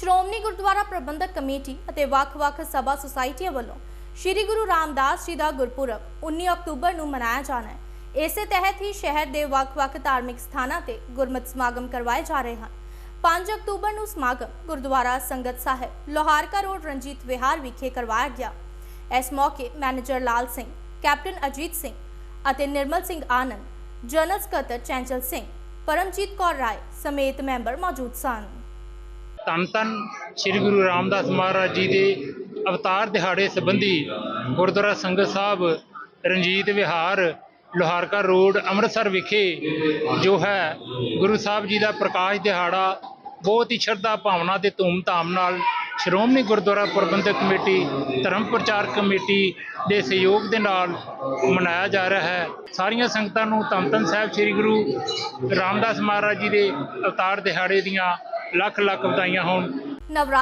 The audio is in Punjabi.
ਸ਼੍ਰੋਮਣੀ ਗੁਰਦੁਆਰਾ ਪ੍ਰਬੰਧਕ ਕਮੇਟੀ ਅਤੇ ਵੱਖ-ਵੱਖ ਸਭਾ ਸੁਸਾਇਟੀਆਂ ਵੱਲੋਂ ਸ੍ਰੀ ਗੁਰੂ ਰਾਮਦਾਸ ਜੀ ਦਾ ਗੁਰਪੁਰਬ 19 ਅਕਤੂਬਰ ਨੂੰ ਮਨਾਇਆ ਜਾਣਾ ਹੈ। ਇਸੇ ਤਹਿਤ ਹੀ ਸ਼ਹਿਰ ਦੇ ਵੱਖ-ਵੱਖ ਧਾਰਮਿਕ ਸਥਾਨਾਂ ਤੇ ਗੁਰਮਤਿ ਸਮਾਗਮ ਕਰਵਾਏ ਜਾ ਰਹੇ ਹਨ। 5 ਅਕਤੂਬਰ ਨੂੰ ਸਮਾਗਮ ਗੁਰਦੁਆਰਾ ਸੰਗਤ ਸਾਹਿਬ, ਲੋਹਾਰਕਾ ਰੋਡ, ਰਣਜੀਤ ਵਿਹਾਰ ਵਿਖੇ ਕਰਵਾਇਆ ਗਿਆ। ਇਸ ਮੌਕੇ ਮੈਨੇਜਰ ਲਾਲ ਸਿੰਘ, ਕੈਪਟਨ ਅਜੀਤ ਸਿੰਘ ਅਤੇ ਨਿਰਮਲ ਸਿੰਘ ਆਨੰਦ, ਜਨਰਲ ਸਕੱਤਰ ਚੈਂਚਲ ਸਿੰਘ, ਪਰਮਜੀਤ ਕੌਰ ਰਾਏ ਸਮੇਤ ਮੈਂਬਰ ਮੌਜੂਦ ਸਨ। ਧੰਨ ਧੰਨ ਸ੍ਰੀ ਗੁਰੂ ਰਾਮਦਾਸ ਮਹਾਰਾਜ ਜੀ ਦੇ ਅਵਤਾਰ ਦਿਹਾੜੇ ਸੰਬੰਧੀ ਗੁਰਦੁਆਰਾ ਸੰਗਤ ਸਾਹਿਬ, ਰਣਜੀਤ ਵਿਹਾਰ, ਲੋਹਾਰਕਾ ਰੋਡ, ਅੰਮ੍ਰਿਤਸਰ ਵਿਖੇ ਜੋ ਹੈ, ਗੁਰੂ ਸਾਹਿਬ ਜੀ ਦਾ ਪ੍ਰਕਾਸ਼ ਦਿਹਾੜਾ ਬਹੁਤ ਹੀ ਸ਼ਰਧਾ ਭਾਵਨਾ ਤੇ ਧੂਮ-ਧਾਮ ਨਾਲ ਸ਼੍ਰੋਮਣੀ ਗੁਰਦੁਆਰਾ ਪ੍ਰਬੰਧਕ ਕਮੇਟੀ, ਧਰਮ ਪ੍ਰਚਾਰ ਕਮੇਟੀ ਦੇ ਸਹਿਯੋਗ ਦੇ ਨਾਲ ਮਨਾਇਆ ਜਾ ਰਿਹਾ ਹੈ। ਸਾਰੀਆਂ ਸੰਗਤਾਂ ਨੂੰ ਧੰਨ ਧੰਨ ਸਾਹਿਬ ਸ੍ਰੀ ਗੁਰੂ ਰਾਮਦਾਸ ਮਹਾਰਾਜ ਜੀ ਦੇ ਅਵਤਾਰ ਦਿਹਾੜੇ ਦੀਆਂ ਲੱਖ ਲੱਖ ਵਧਾਈਆਂ ਹੋਣ। ਨਵਰਾ